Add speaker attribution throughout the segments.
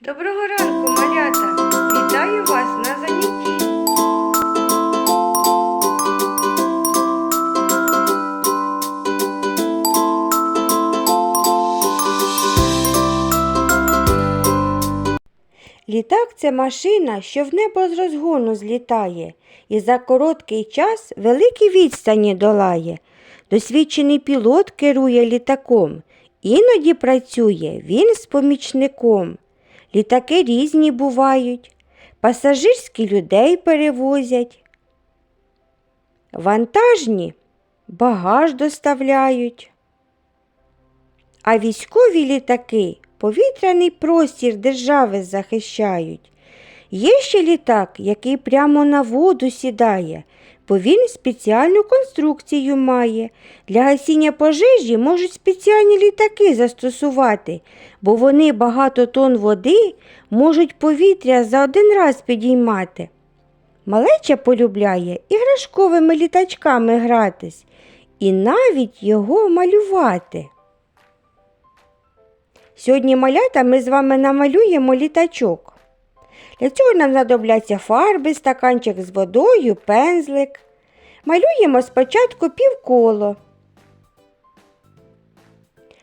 Speaker 1: Доброго ранку, малята! Вітаю вас на занятті. Літак це машина, що в небо з розгону злітає, і за короткий час великі відстані долає. Досвідчений пілот керує літаком, іноді працює він з помічником. Літаки різні бувають, пасажирські людей перевозять. Вантажні багаж доставляють. А військові літаки повітряний простір держави захищають. Є ще літак, який прямо на воду сідає, бо він спеціальну конструкцію має. Для гасіння пожежі можуть спеціальні літаки застосувати, бо вони багато тонн води можуть повітря за один раз підіймати. Малеча полюбляє іграшковими літачками гратись і навіть його малювати. Сьогодні малята ми з вами намалюємо літачок. Для цього нам знадобляться фарби, стаканчик з водою, пензлик. Малюємо спочатку півколо.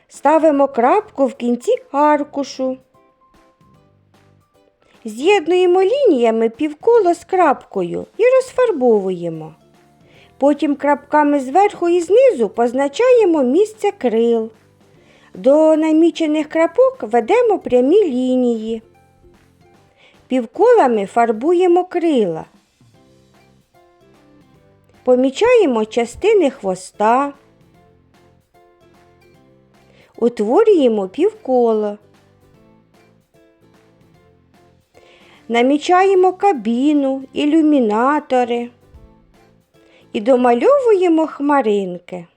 Speaker 1: Ставимо крапку в кінці аркушу. З'єднуємо лініями півколо з крапкою і розфарбовуємо. Потім крапками зверху і знизу позначаємо місце крил. До намічених крапок ведемо прямі лінії. Півколами фарбуємо крила. Помічаємо частини хвоста. Утворюємо півколо. Намічаємо кабіну, ілюмінатори і домальовуємо хмаринки.